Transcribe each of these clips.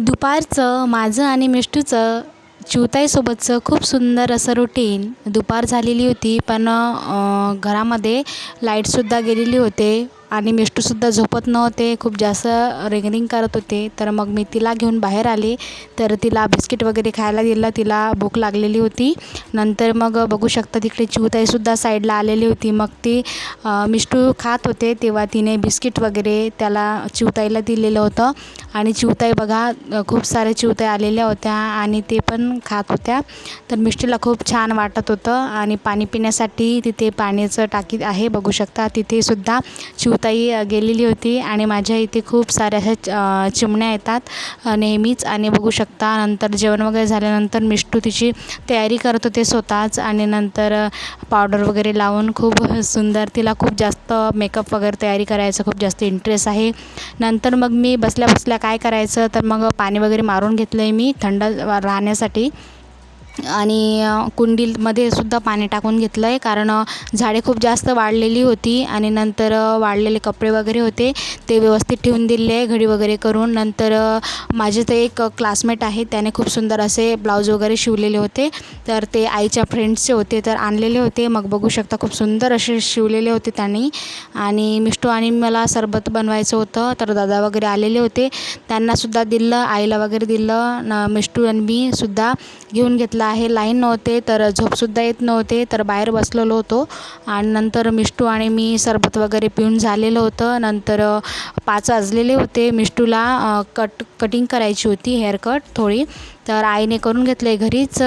दुपारचं माझं आणि मिष्टूचं चिवताईसोबतचं खूप सुंदर असं रुटीन दुपार झालेली होती पण घरामध्ये लाईटसुद्धा गेलेली होते आणि मिष्टूसुद्धा झोपत नव्हते. खूप जास्त रिंगरिंग करत होते. तर मग मी तिला घेऊन बाहेर आले. तर तिला बिस्किट वगैरे खायला दिलं. तिला भूक लागलेली होती. नंतर मग बघू शकता तिकडे चिवताईसुद्धा साईडला आलेली होती. मग ती मिष्टू खात होते. तेव्हा तिने बिस्किट वगैरे त्याला चिवताईला दिलेलं होतं. आणि चिवताई बघा खूप साऱ्या चिवताई आलेल्या होत्या आणि ते पण खात होत्या. तर मिष्टीला खूप छान वाटत होतं आणि पाणी पिण्यासाठी तिथे पाण्याचं टाकी आहे बघू शकता. तिथेसुद्धा चिवताई गेलेली होती आणि माझ्या इथे खूप साऱ्या अशा चिमण्या येतात नेहमीच. आणि बघू शकता नंतर जेवण वगैरे झाल्यानंतर मिष्टू तिची तयारी करत होते स्वतःच आणि नंतर पावडर वगैरे लावून खूप सुंदर तिला खूप जास्त मेकअप वगैरे तयारी करायचं खूप जास्त इंटरेस्ट आहे. नंतर मग मी बसल्या बसल्या काय करायचं? तर मग पाणी वगैरे मारून घेतलं आहे मी थंड राहण्यासाठी. आणि कुंडीमध्ये सुद्धा पाणी टाकून घेतलं आहे कारण झाडे खूप जास्त वाढलेली होती आणि नंतर वाळलेले कपडे वगैरे होते. ते व्यवस्थित ठेवून दिले आहे घडी वगैरे करून. नंतर माझे ते एक क्लासमेट आहे. त्याने खूप सुंदर असे ब्लाऊज वगैरे शिवलेले होते. तर ते आईच्या फ्रेंड्सचे होते तर आणलेले होते. मग बघू शकता खूप सुंदर असे शिवलेले होते त्यांनी. आणि मिष्टू आणि मला सरबत बनवायचं होतं. तर दादा वगैरे आलेले होते. त्यांनासुद्धा दिलं आईला वगैरे दिलं न मिष्टू आणि मी सुद्धा घेऊन घेतला. आहे. लाईन नव्हते तर झोपसुद्धा येत नव्हते तर बाहेर बसलेलो होतो. आणि नंतर मिष्टू आणि मी सरबत वगैरे पिऊन झालेलं होतं. नंतर पाच वाजलेले होते. मिष्टूला कट कटिंग करायची होती हेअर कट थोडी. तर आईने करून घेतलं आहे घरीच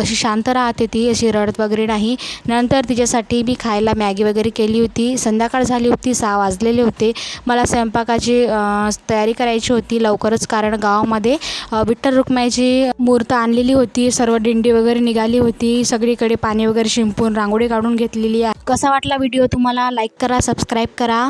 तशी शांत राहते ती अशी रडत वगैरे नाही. नंतर तिच्यासाठी मी खायला मॅगी वगैरे केली होती. संध्याकाळ झाली होती सहा वाजलेले होते. मला स्वयंपाकाची तयारी करायची होती. लवकरच कारण गावामध्ये विठ्ठल रुक्माईची मूर्त आणलेली होती. सर्व दिंडी वगैरे निघाली होती. सगळीकडे पाणी वगैरे शिंपून रांगोळी काढून घेतलेली आहे. कसा वाटला व्हिडिओ तुम्हाला? लाईक करा सबस्क्राईब करा.